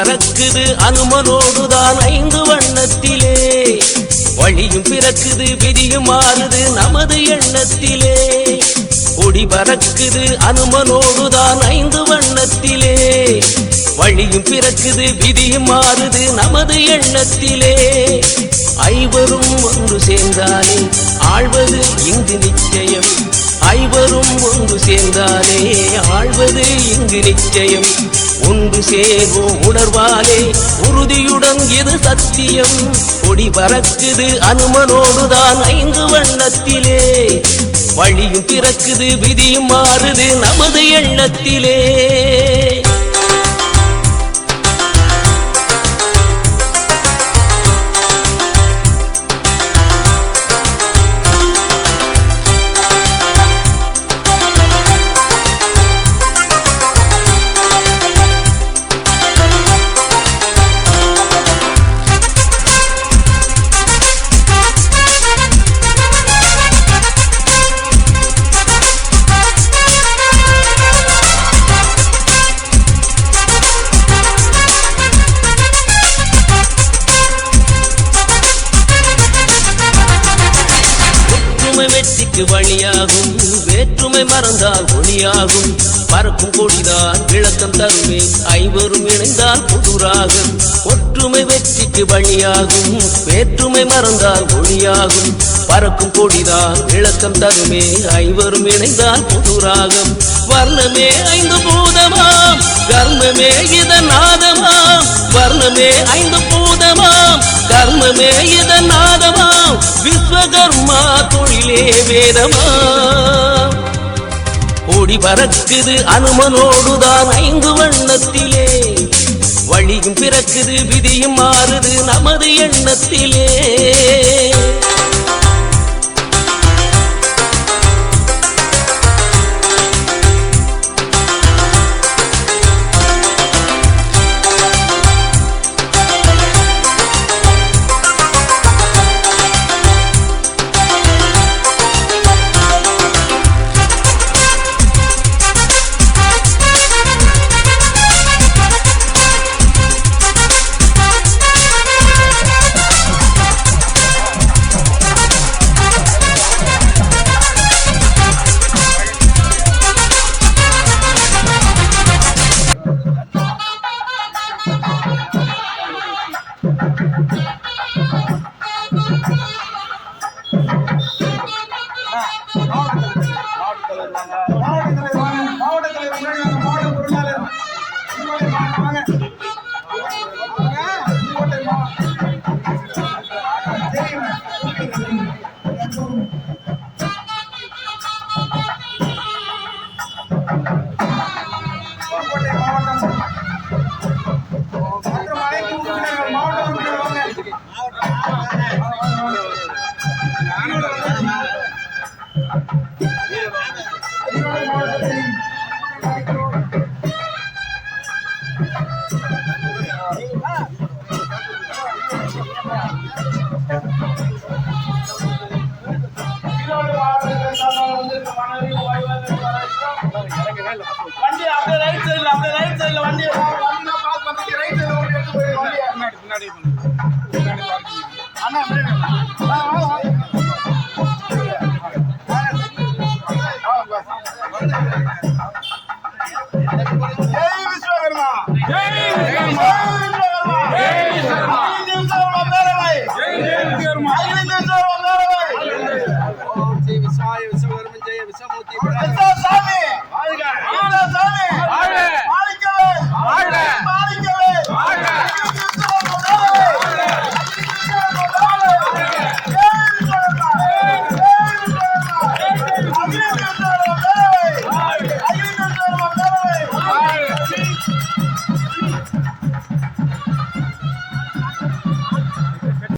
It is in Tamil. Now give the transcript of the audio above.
பறக்குது அனுமனோடுதான் ஐந்து வண்ணத்திலே. வழியும் பிறக்குது விதியும் மாறுது நமது எண்ணத்திலே. கொடி பறக்குது அனுமனோடுதான் ஐந்து வண்ணத்திலே. வழியும் பிறக்குது விதியும் மாறுது நமது எண்ணத்திலே. ஐவரும் ஒன்று சேர்ந்தாலே ஆழ்வது இங்கு நிச்சயம். ஐவரும் ஒன்று சேர்ந்தாலே ஆழ்வது இங்கு நிச்சயம். ஒன்று சேர்வோம் உணர்வாலே உறுதியுடன் இது சத்தியம். கொடி பறக்குது அனுமனோடுதான் ஐந்து வண்ணத்திலே. வழியும் பிறக்குது விதியும் மாறுது நமது எண்ணத்திலே. ஒற்றுமை வழியாகும். வேற்றுமை மறந்தால் ஒளியாகும். பறக்கும் கொடிதான் விளக்கம் தருமே ஐவரும் இணைந்தால் புதுராகும். ஒற்றுமை வெற்றிக்கு வழியாகும். வேற்றுமை மறந்தால் ஒளியாகும். பறக்கும் கொடிதான் விளக்கம் தருமே ஐவரும் இணைந்தால் புதுராகம். வர்ணமே ஐந்து பூதமாம். கர்மமே இதன் நாதமாம். வர்ணமே ஐந்து பூதமாம். கர்மமே இதன் நாதமாம். விஸ்வகர்மா தொழிலே வேதமா? ஓடி பறக்குது அனுமனோடுதான் ஐந்து வண்ணத்திலே. வழியும் பிறக்குது விதியும் மாறுது நமது எண்ணத்திலே. மாவட்ட தலைவர் வாங்க மாவட்ட தலைவர் முன்னாடி வாங்க மாவட்ட பொருளாளர். உங்களுடைய மா- வாங்க வண்டி அப்படியே ரைட் சைடுல அப்படியே ரைட் சைடுல வண்டி வண்டி பாஸ் பண்ணிட்டு ரைட் சைடுல வண்டி. எடுத்து போய் வண்டி முன்னாடி முன்னாடி அண்ணா Thank you.